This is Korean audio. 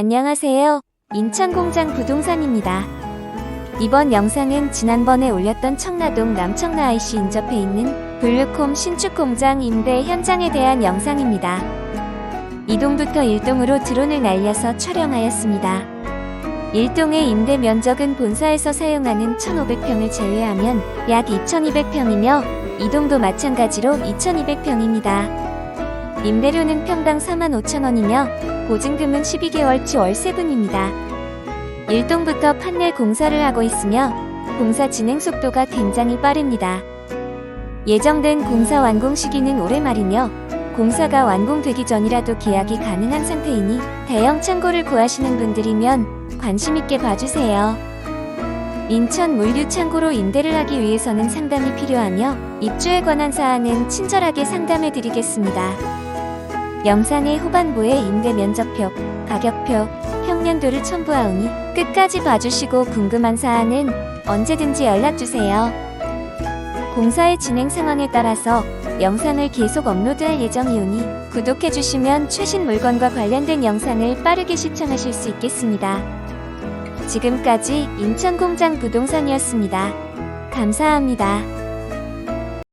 안녕하세요. 인천공장 부동산입니다. 이번 영상은 지난번에 올렸던 청라동 남청라 IC 인접해 있는 블루콤 신축공장 임대 현장에 대한 영상입니다. 2동부터 1동으로 드론을 날려서 촬영하였습니다. 1동의 임대 면적은 본사에서 사용하는 1,500평을 제외하면 약 2,200평이며 2동도 마찬가지로 2,200평입니다. 임대료는 평당 45,000원이며 보증금은 12개월치 월세분입니다. 1동부터 판넬 공사를 하고 있으며 공사 진행 속도가 굉장히 빠릅니다. 예정된 공사 완공 시기는 올해 말이며 공사가 완공되기 전이라도 계약이 가능한 상태이니 대형 창고를 구하시는 분들이면 관심 있게 봐주세요. 인천 물류 창고로 임대를 하기 위해서는 상담이 필요하며 입주에 관한 사항은 친절하게 상담해 드리겠습니다. 영상의 후반부에 임대 면적표, 가격표, 평년도를 첨부하오니 끝까지 봐주시고 궁금한 사항은 언제든지 연락주세요. 공사의 진행 상황에 따라서 영상을 계속 업로드할 예정이오니 구독해주시면 최신 물건과 관련된 영상을 빠르게 시청하실 수 있겠습니다. 지금까지 인천공장 부동산이었습니다. 감사합니다.